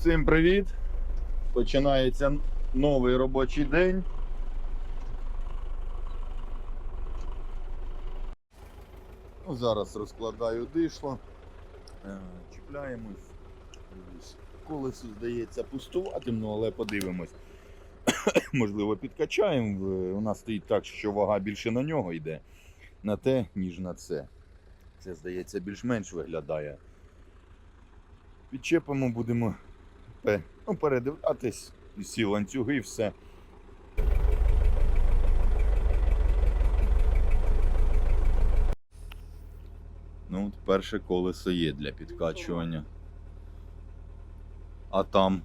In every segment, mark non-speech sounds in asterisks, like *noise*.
Всім привіт! Починається новий робочий день. Ну, зараз розкладаю дишло, Е, чіпляємось. Колесо здається пустуватим, але подивимось. *coughs* Можливо, підкачаємо. У нас стоїть так, що вага більше на нього йде, на те, ніж на це. Це, здається, більш-менш виглядає. Відчепимо, будемо пе- ну, передивлятись, всі ланцюги і все. Ну, от перше колесо є для підкачування. А там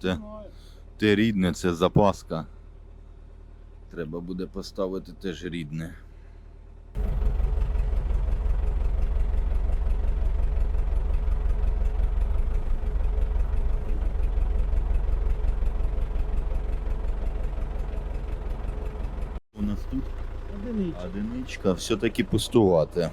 те, те рідне, це запаска. Треба буде поставити теж рідне. У нас тут Одиничка все-таки пустувати.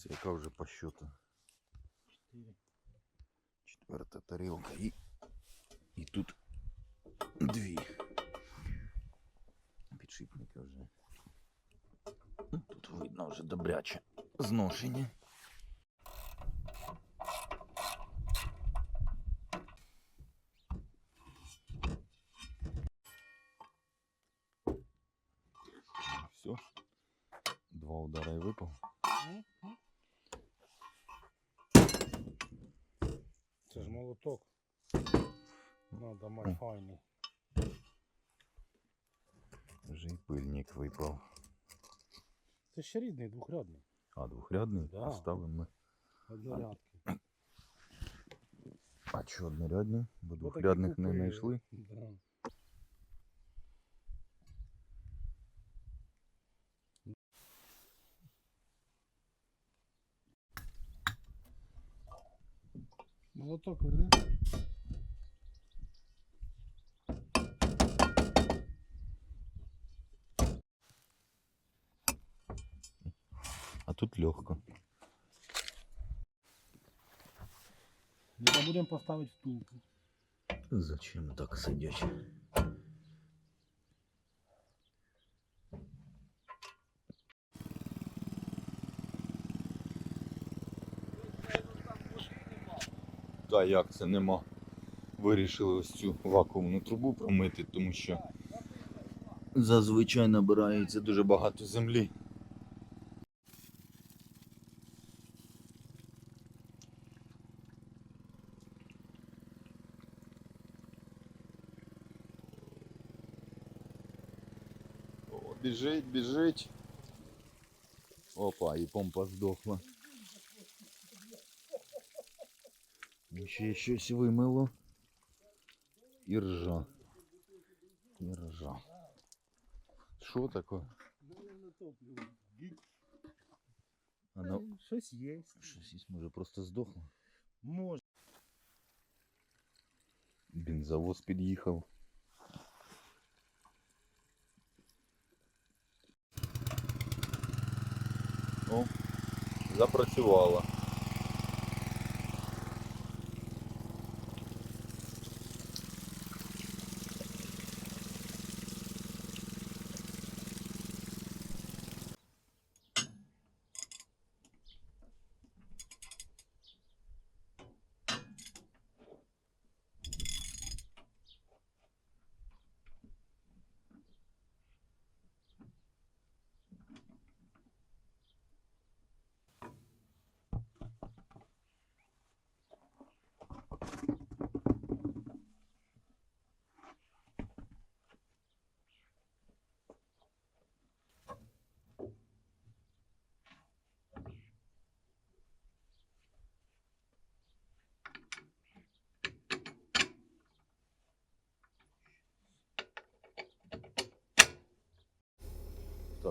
Це яка вже по счету? Чотири. Четверта тарілка і, і тут дві. Підшипники вже. Ну, Тут видно вже добряче зношені. Все. Два удара і випав. Це ж молоток. Надо майфайний. Файний. Вже й пильник випав. Це ще рідний, двохрядний. А, двохрядний? Да. Поставимо ми. Однорядки. А чого однорядний? Бо двохрядних не знайшли. Да. Молоток верни. А тут легко. Не забудемо поставити втулку. Зачем так сидять? Та як це нема. Вирішили ось цю вакуумну трубу промити, тому що зазвичай набирається дуже багато землі. О, біжить, біжить. Опа, і помпа здохла. Ще щось вимило. І ржа. І ржа. Що таке? А ну, Щось є. щось є, може просто здохло. Може. Бензовоз під'їхав. О, запрацювало.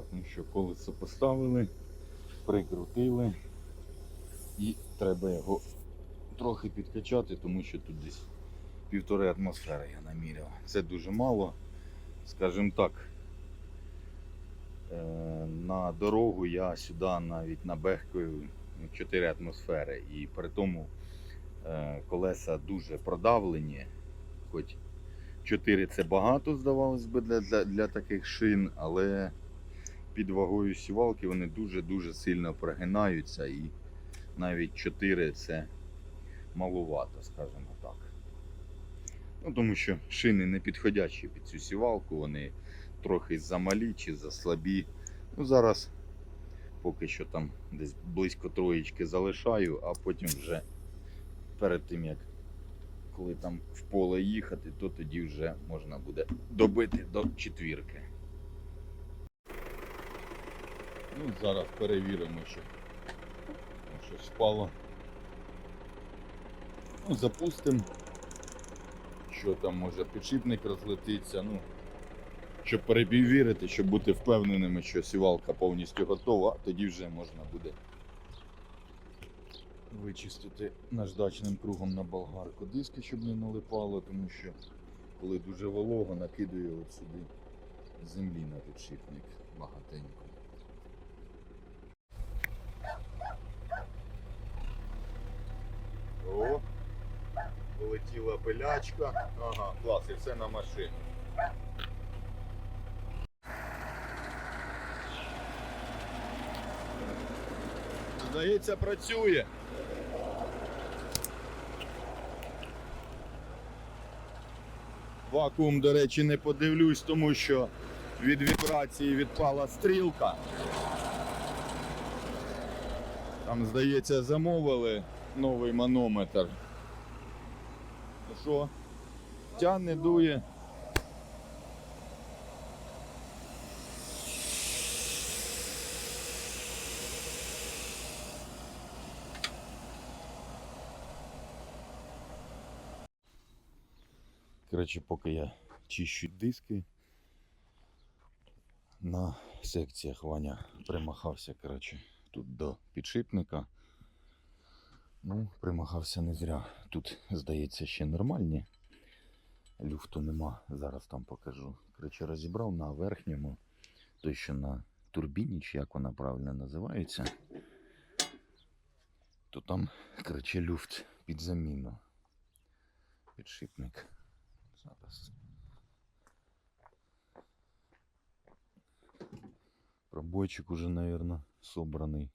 Так, ну що, колесо поставили, прикрутили і треба його трохи підкачати, тому що тут десь півтори атмосфери я наміряв. Це дуже мало. Скажімо так, е, на дорогу я сюди навіть набехкаю 4 атмосфери. І при тому е, колеса дуже продавлені, хоч 4 це багато, здавалось би, для, для, для таких шин, але під вагою сівалки вони дуже-дуже сильно прогинаються і навіть 4 це малувато, скажімо так. Ну, тому що шини не підходячі під цю сівалку, вони трохи замалі чи заслабі. Ну, зараз поки що там десь близько троєчки залишаю, а потім вже перед тим як коли там в поле їхати, то тоді вже можна буде добити до четвірки. Ну, зараз перевіримо, що щось впало. Ну, запустимо. Що там може підшипник розлетиться. Ну, щоб перевірити, щоб бути впевненими, що сівалка повністю готова, а тоді вже можна буде вичистити наждачним кругом на болгарку диски, щоб не налипало, тому що коли дуже волого, накидує от сюди землі на підшипник багатенько. О, полетіла пилячка. Ага, клас, і все на машину. Здається, працює. Вакуум, до речі, не подивлюсь, тому що від вібрації відпала стрілка. Там, здається, замовили новий манометр. Що? Тягне, дує. Коротше, поки я чищу диски на секціях Ваня примахався, коротше, тут до підшипника. Ну, примахався не зря. Тут, здається, ще нормальні. Люфту нема, зараз там покажу. Коротше, розібрав на верхньому, той, що на турбіні, чи як вона правильно називається. То там, коротше, люфт під заміну. Підшипник. Зараз. Пробойчик уже, наверное, собранный.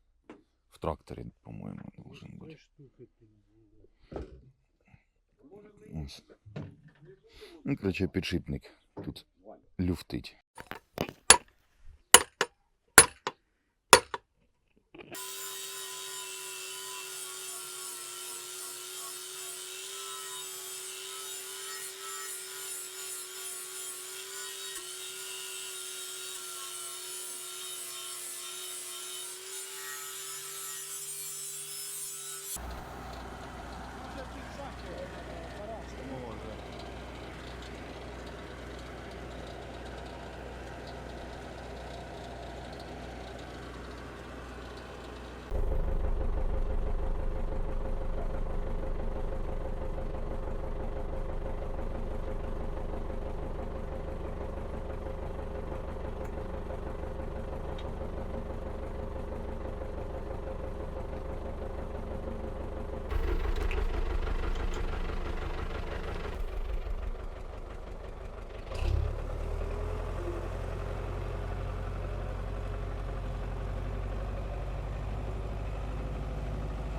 В тракторе, по-моему, должен бути быть. Ось. Ну, короче, підшипник тут люфтить.